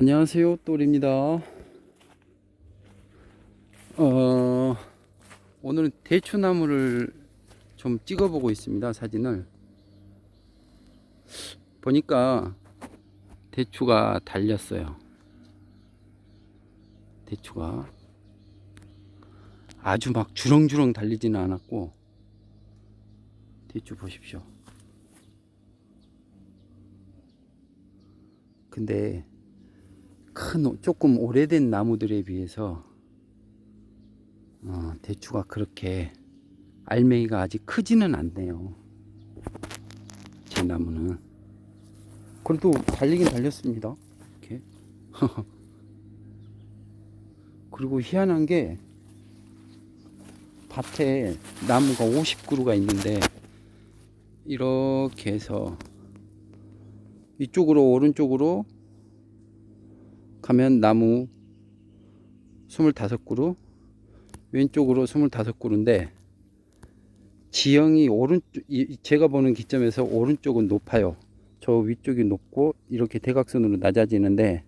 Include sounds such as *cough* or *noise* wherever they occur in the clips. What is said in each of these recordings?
안녕하세요 똘입니다. 어, 오늘은 대추나무를 좀 찍어보고 있습니다 사진을. 보니까 대추가 달렸어요. 대추가. 아주 막 주렁주렁 달리지는 않았고 대추 보십시오. 근데 큰 조금 오래된 나무들에 비해서 어, 대추가 그렇게 알맹이가 아직 크지는 않네요. 제 나무는 그래도 달리긴 달렸습니다. 이렇게 *laughs* 그리고 희한한 게 밭에 나무가 50그루가 있는데 이렇게 해서 이쪽으로 오른쪽으로 가면 나무 25그루 왼쪽으로 25그루인데 지형이 오른쪽 이- 제가 보는 기점에서 오른쪽은 높아요. 저 위쪽이 높고 이렇게 대각선으로 낮아지는데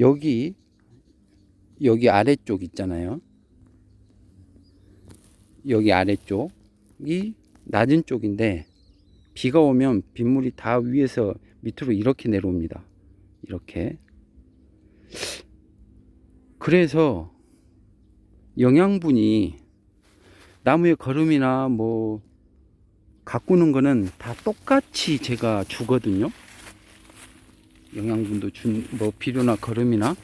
여기 여기 아래쪽 있잖아요. 여기 아래쪽이 낮은 쪽인데 비가 오면 빗물이 다 위에서 밑으로 이렇게 내려옵니다. 이렇게 그래서 영양분이 나무의 거름이나 뭐 가꾸는 거는 다 똑같이 제가 주거든요. 영양분도 준 뭐 비료나 거름이나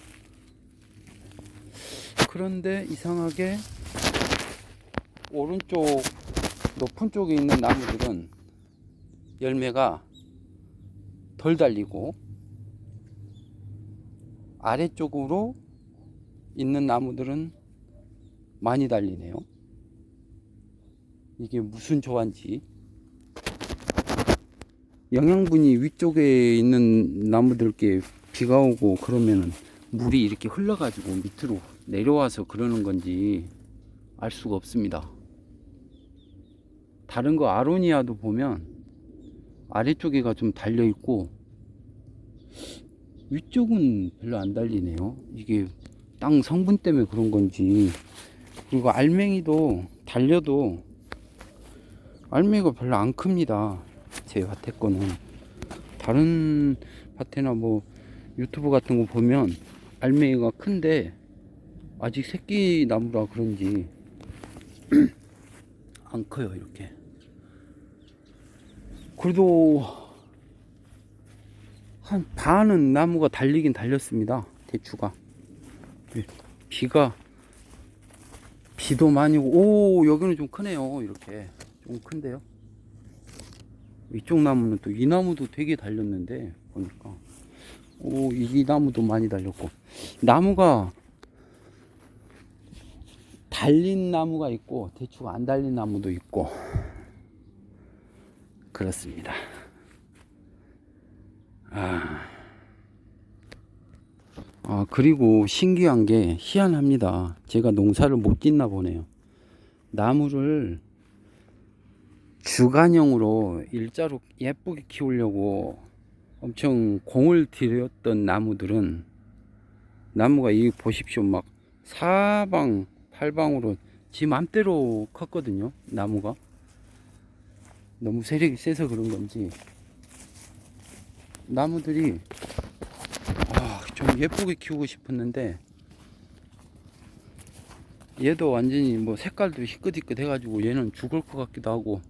그런데 이상하게 오른쪽 높은 쪽에 있는 나무들은 열매가 덜 달리고 아래쪽으로 있는 나무들은 많이 달리네요. 이게 무슨 조화인지. 영양분이 위쪽에 있는 나무들께 비가 오고 그러면은 물이 이렇게 흘러가지고 밑으로 내려와서 그러는 건지 알 수가 없습니다. 다른 거 아로니아도 보면 아래쪽에가 좀 달려 있고 위쪽은 별로 안 달리네요. 이게 땅 성분 때문에 그런 건지 그리고 알맹이도 달려도 알맹이가 별로 안 큽니다. 제 밭에 거는 다른 밭에나 뭐 유튜브 같은 거 보면 알맹이가 큰데 아직 새끼 나무라 그런지 *clears throat* 안 커요 이렇게. 그래도 한 반은 나무가 달리긴 달렸습니다. 대추가. 비가 비도 많이 오고 오 여기는 좀 크네요 이렇게. 좀 큰데요? 이쪽 나무는 또 이 나무도 되게 달렸는데 보니까. 오 이 나무도 많이 달렸고. 나무가 달린 나무가 있고 대추가 안 달린 나무도 있고. 그렇습니다. 아 아, 그리고 신기한 게 희한합니다. 제가 농사를 못 짓나 보네요. 나무를 주간형으로 일자로 예쁘게 키우려고 엄청 공을 들였던 나무들은 나무가 이 보십시오. 막 사방, 팔방으로 지 맘대로 컸거든요. 나무가. 너무 세력이 세서 그런 건지 나무들이 아, 좀 예쁘게 키우고 싶었는데 얘도 완전히 뭐 색깔도 희끗희끗 해가지고 얘는 죽을 것 같기도 하고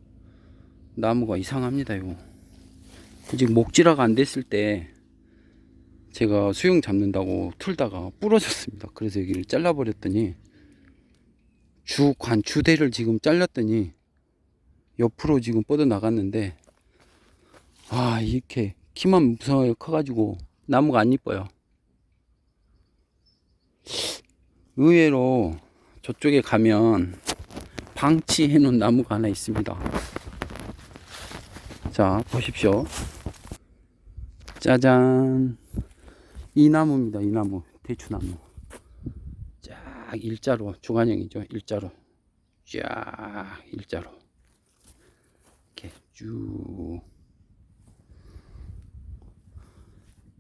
나무가 이상합니다 이거. 아직 목질화가 안 됐을 때 제가 수영 잡는다고 틀다가 부러졌습니다. 그래서 여기를 잘라버렸더니 주관 주대를 지금 잘랐더니 옆으로 지금 뻗어 나갔는데 아 이렇게 키만 무성하게 커가지고 나무가 안 이뻐요 의외로 저쪽에 가면 방치해 놓은 나무가 하나 있습니다. 자, 보십시오. 짜잔. 이 나무입니다. 이 나무. 대추나무. 쫙 일자로, 주간형이죠. 일자로. 쫙 일자로. 이렇게 쭉.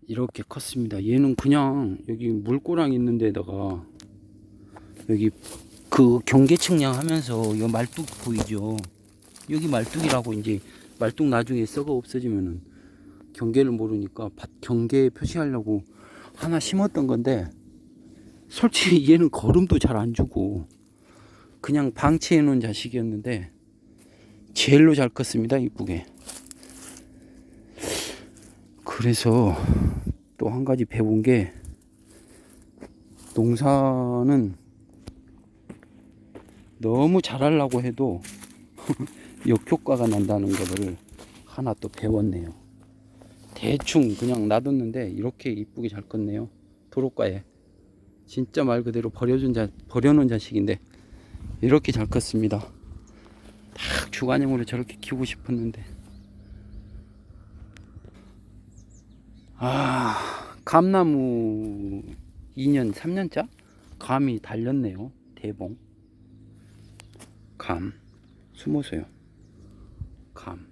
이렇게 컸습니다. 얘는 그냥 여기 물고랑 있는 데다가 여기 그 경계측량 하면서 이 말뚝 보이죠? 여기 말뚝이라고 이제 말뚝 나중에 썩어 없어지면은 경계를 모르니까 밭 경계 표시하려고 하나 심었던 건데 솔직히 *laughs* 얘는 걸음도 잘 안 주고 그냥 방치해 놓은 자식이었는데 제일로 잘 컸습니다 이쁘게 그래서 또 한 가지 배운 게 농사는 너무 잘하려고 해도 *laughs* 역효과가 난다는 거를 하나 또 배웠네요. 대충 그냥 놔뒀는데 이렇게 이쁘게 잘 컸네요. 도로가에 진짜 말 그대로 버려준 자 버려놓은 자식인데 이렇게 잘 컸습니다. 딱 주관형으로 저렇게 키우고 싶었는데 아 감나무 2년 3년차 감이 달렸네요. 대봉 감 숨어서요. 감.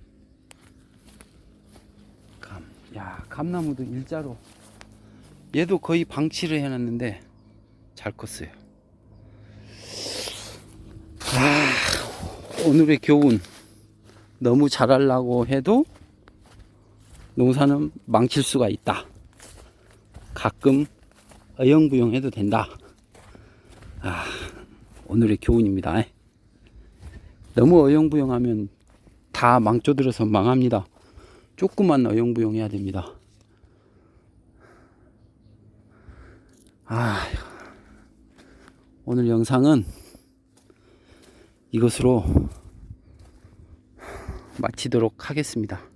감. 야, 감나무도 일자로. 얘도 거의 방치를 해놨는데 잘 컸어요. 아, 오늘의 교훈. 너무 잘하려고 해도 농사는 망칠 수가 있다. 가끔 어영부영 해도 된다. 아, 오늘의 교훈입니다. 너무 어영부영하면 다 망쳐들어서 망합니다. 조금만 어영부영해야 됩니다. 아, 오늘 영상은 이것으로 마치도록 하겠습니다.